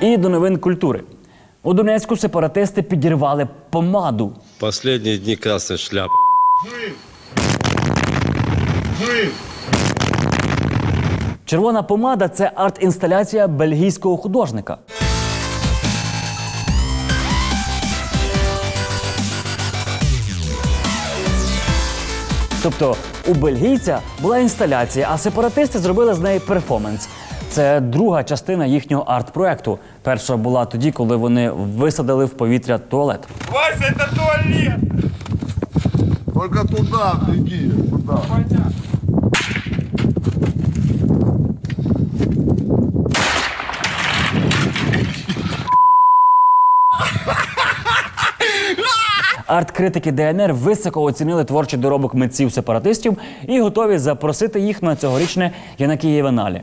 І до новин культури. У Донецьку сепаратисти підірвали помаду. Последние дни красной шляпы. Червона помада це арт-інсталяція бельгійського художника. Тобто у бельгійця була інсталяція, а сепаратисти зробили з неї перформанс. Це друга частина їхнього арт-проекту. Перша була тоді, коли вони висадили в повітря туалет. Вася, это туалет! Только туда, беги, туда. Арт-критики ДНР високо оцінили творчий доробок митців сепаратистів і готові запросити їх на цьогорічне Янакієвеналі.